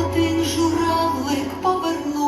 один журавлик повернув.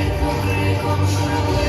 криком, криком, широким.